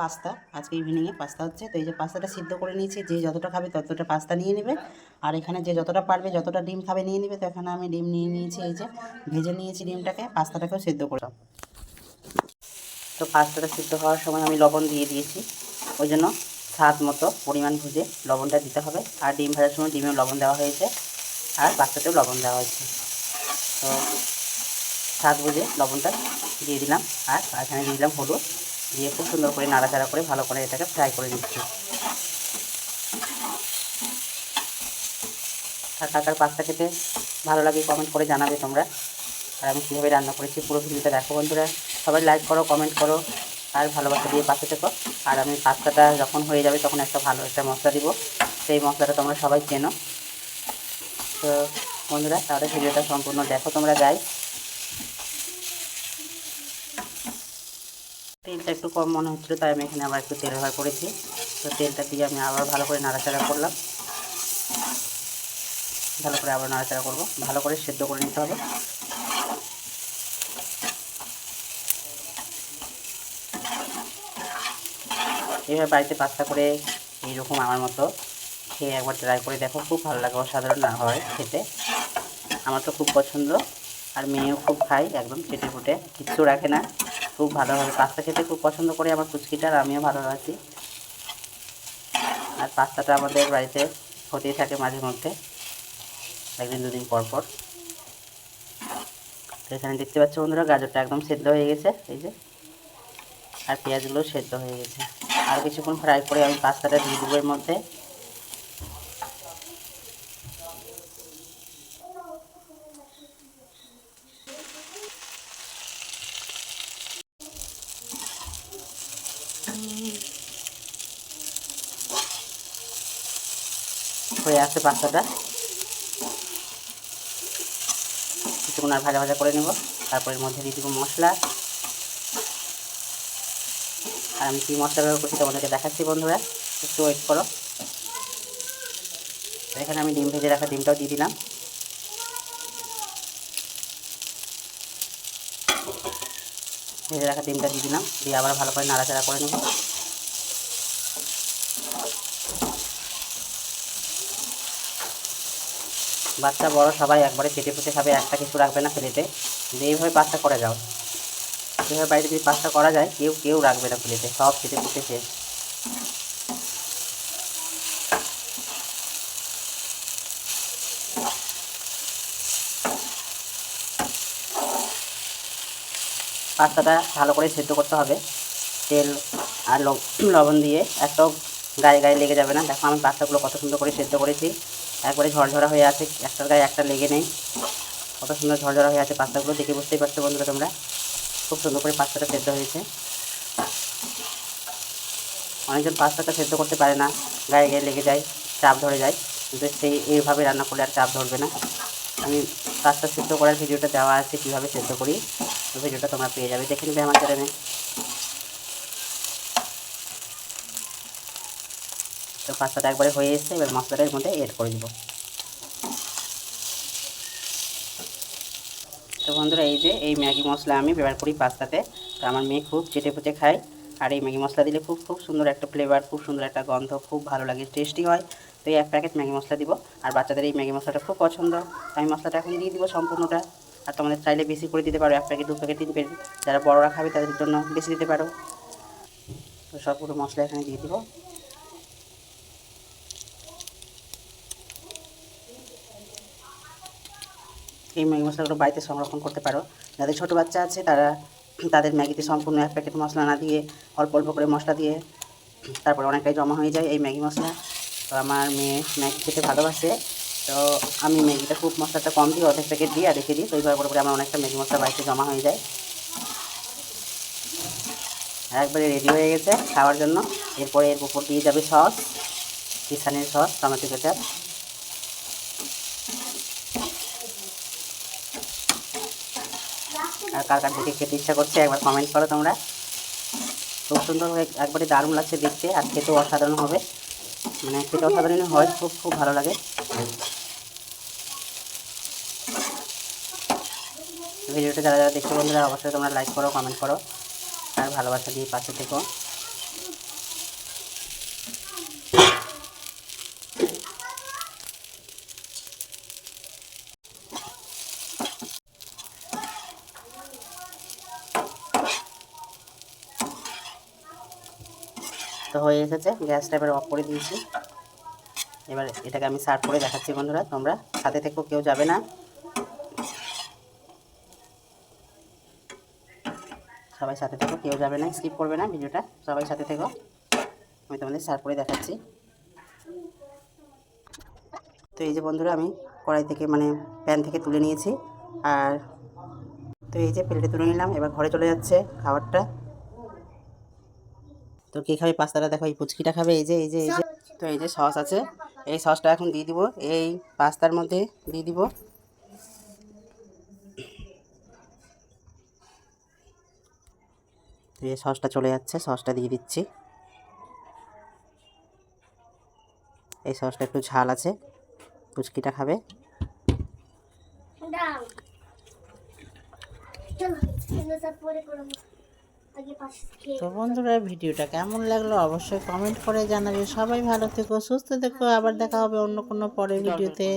Pasta, আজকে ইভিনিংয়ে pasta হচ্ছে। তো এই যে পাস্তাটা সিদ্ধ করে নিয়েছি, যে যতটা খাবে ততটা পাস্তা নিয়ে নেবে। আর এখানে যে যতটা পারবে, যতটা ডিম খাবে নিয়ে নেবে, তো এখানে আমি ডিম নিয়ে নিয়েছি, এই যে ভেজে নিয়েছি ডিমটাকে, পাস্তাটাকেও সিদ্ধ করে তো পাস্তাটা সিদ্ধ হওয়ার সময় আমি লবণ দিয়ে দিয়েছি। ওই জন্য স্বাদ মতো পরিমাণ বুঝে লবণটা দিতে হবে। আর ডিম ভাজার সময় ডিমেও লবণ দেওয়া হয়েছে। আর পাস্তাতেও লবণ দেওয়া হয়েছে। তো স্বাদ বুঝে লবণটা দিয়ে দিলাম। আর এখানে দিয়ে দিলাম হলুদ। দিয়ে খুব সুন্দর করে নাড়াচাড়া করে ভালো করে এটাকে ফ্রাই করে নিচ্ছি। আর কাকার পাস্তা খেতে ভালো লাগে কমেন্ট করে জানাবে তোমরা। আর আমি কীভাবে রান্না করেছি পুরো ভিডিওটা দেখো বন্ধুরা। সবাই লাইক করো কমেন্ট করো, আর ভালোবাসা দিয়ে পাশে থেকো। আর আমি পাস্তাটা যখন হয়ে যাবে তখন একটা ভালো একটা মশলা দিব। সেই মশলাটা তোমরা সবাই চেনো। তো বন্ধুরা, তাহলে ভিডিওটা সম্পূর্ণ দেখো তোমরা যাই তেলটা একটু কম মনে হচ্ছিল, তাই আমি এখানে আবার একটু তেল ব্যবহার করেছি। তো তেলটা দিয়ে আমি আবার ভালো করে নাড়াচাড়া করলাম। ভালো করে আবার নাড়াচাড়া করব। ভালো করে সেদ্ধ করে নিতে হবে। এইভাবে বাড়িতে পাস্তা করে এইরকম আমার মতো খেয়ে একবার ট্রাই করে দেখো, খুব ভালো লাগে, অসাধারণ না হয় খেতে। আমার তো খুব পছন্দ, আর মেয়েও খুব খায়, একদম চেটে ফুটে কিচ্ছু রাখে না। খুব ভালোভাবে পাস্তা খেতে খুব পছন্দ করে আমার ফুচকিটা আর আমিও ভালোবাসি আর পাস্তাটা আমাদের বাড়িতে হতেই থাকে মাঝে মধ্যে, একদিন দুদিন পর পর। তো এখানে দেখতে পাচ্ছ বন্ধুরা, গাজরটা একদম সেদ্ধ হয়ে গেছে, এই যে। আর পেঁয়াজগুলো সেদ্ধ হয়ে গেছে। আর কিছুক্ষণ ফ্রাই করে আমি পাস্তাটা দিয়ে দেবো এর মধ্যে। হয়ে আসছে পাস্তাটা। কিছুক্ষণ আর ভাজা ভাজা করে নেব। তারপর এর মধ্যে দিয়ে দেবো মশলা। আর আমি কী মশলা ব্যবহার করছি তোমাদেরকে দেখাচ্ছি বন্ধুরা। একটু ওয়েট করো। এখানে আমি ডিম ভেজে রাখা ডিমটাও দিয়ে দিলাম। ভেজে রাখা ডিমটা দিয়ে দিলাম। দিয়ে আবার ভালো করে নাড়াচাড়া করে নেব। বাচ্চা, বড় সবাই একবারে চেটে ফুটে খাবে, একটা কিছু রাখবে না প্লেটে যদি এইভাবে পাস্তা করে যাও এইভাবে বাড়িতে যদি পাস্তা করা যায়, কেউ কেউ রাখবে না প্লেটে সব চেটে ফুটে শেষ পাস্তাটা ভালো করে সেদ্ধ করতে হবে। তেল আর লবণ দিয়ে একটাও গায়ে গায়ে লেগে যাবে না। দেখো আমি পাস্তাগুলো কত সুন্দর করে সেদ্ধ করেছি। একবারে ঝরঝরা হয়ে আছে, একটার গায়ে একটা লেগে নেই। কত সুন্দর ঝরঝরা হয়ে আছে পাস্তাগুলো দেখে বুঝতেই পারছ বন্ধুরা তোমরা। খুব সুন্দর করে পাস্তাটা সেদ্ধ হয়েছে। অনেকজন পাস্তাটা সেদ্ধ করতে পারে না, গায়ে গায়ে লেগে যায়, চাপ ধরে যায়। কিন্তু সেই এইভাবে রান্না করলে আর চাপ ধরবে না। আমি পাস্তা সেদ্ধ করার ভিডিওটা দেওয়া আছে কীভাবে সেদ্ধ করি ভিডিওটা তোমরা পেয়ে যাবে। দেখে নেবে আমার চ্যানেলে তো পাস্তাটা একবারে হয়ে এসছে, এবার মশলাটা এর মধ্যে এড করে দিব। তো বন্ধুরা, এই যে, এই ম্যাগি মশলা আমি ব্যবহার করি পাস্তাতে। তো আমার মেয়ে খুব চেটে পুটে খায়, আর এই ম্যাগি মশলা দিলে খুব খুব সুন্দর একটা ফ্লেভার খুব সুন্দর একটা গন্ধ, খুব ভালো লাগে টেস্টি হয়। তো এই এক প্যাকেট ম্যাগি মশলা দিব, আর বাচ্চাদের এই ম্যাগি মশলাটা খুব পছন্দ। আমি মশলাটা এখন দিয়ে দিব সম্পূর্ণটা। আর তোমাদের চাইলে বেশি করে দিতে পারো, এক প্যাকেট দু প্যাকেট দিতে যারা বড়রা খাবে তাদের জন্য বেশি দিতে পারো। তো সবগুলো মশলা এখানে দিয়ে দিব। এই ম্যাগি মশলাগুলো বাড়িতে সংরক্ষণ করতে পারো। যাদের ছোটো বাচ্চা আছে, তারা তাদের ম্যাগিতে সম্পূর্ণ এক প্যাকেট মশলা না দিয়ে, অল্প অল্প করে মশলা দিয়ে তারপর অনেকটাই জমা হয়ে যায় এই ম্যাগি মশলা। তো আমার মেয়ে ম্যাগি খেতে ভালোবাসে। তো আমি ম্যাগিটা খুব মশলাটা কম দিই অর্ধেক প্যাকেট দিই আর রেখে দিই। তো এইভাবে করে আমার অনেকটা ম্যাগি মশলা বাড়িতে জমা হয়ে যায়। একবারে রেডি হয়ে গেছে খাওয়ার জন্য। এরপরে এর উপর দিয়ে যাবে সস, কিষানের সস, টমেটো কেচাপ। আর কার কার দিকে খেতে ইচ্ছা করছে একবার কমেন্ট করো তোমরা। খুব সুন্দর হয়ে একবারে দারুণ লাগছে দেখতে আর খেতেও অসাধারণ হবে। মানে খেতে অসাধারণ হয়, খুব খুব ভালো লাগে। ভিডিওটা যারা যারা দেখছ বন্ধুরা, অবশ্যই তোমরা লাইক করো কমেন্ট করো। আর ভালোবাসা দিয়ে পাশে থেকো। তো হয়ে এসেছে। গ্যাসটা এবার অফ করে দিয়েছি। এবার এটাকে আমি সার্ভ করে দেখাচ্ছি বন্ধুরা, তোমরা সাথে থেকেও কেউ যাবে না। সবাই সাথে থেকো, কেউ যাবে না, স্কিপ করবে না ভিডিওটা, সবাই সাথে থেকো। আমি তোমাদের সার্ভ করে দেখাচ্ছি। তো এই যে বন্ধুরা, আমি কড়াই থেকে মানে প্যান থেকে তুলে নিয়েছি। আর তো এই যে প্লেটে তুলে নিলাম, এবার ঘরে চলে যাচ্ছে খাবারটা। তো কে খাবে পাস্তাটা দেখো এই পুচকিটা খাবে এই যে এই যে এই যে তো এই যে সস আছে এই সসটা এখন দিয়ে দিব এই পাস্তার মধ্যে দিয়ে দিব তো এই সসটা চলে যাচ্ছে সসটা দিয়ে দিচ্ছি এই সসটা একটু ঝাল আছে পুচকিটা খাবে চলো তো বন্ধুরা ভিডিওটা কেমন লাগল অবশ্যই কমেন্ট করে জানাবে। সবাই ভালো থেকো সুস্থ থেকো আবার দেখা হবে অন্য কোনো পরের ভিডিওতে।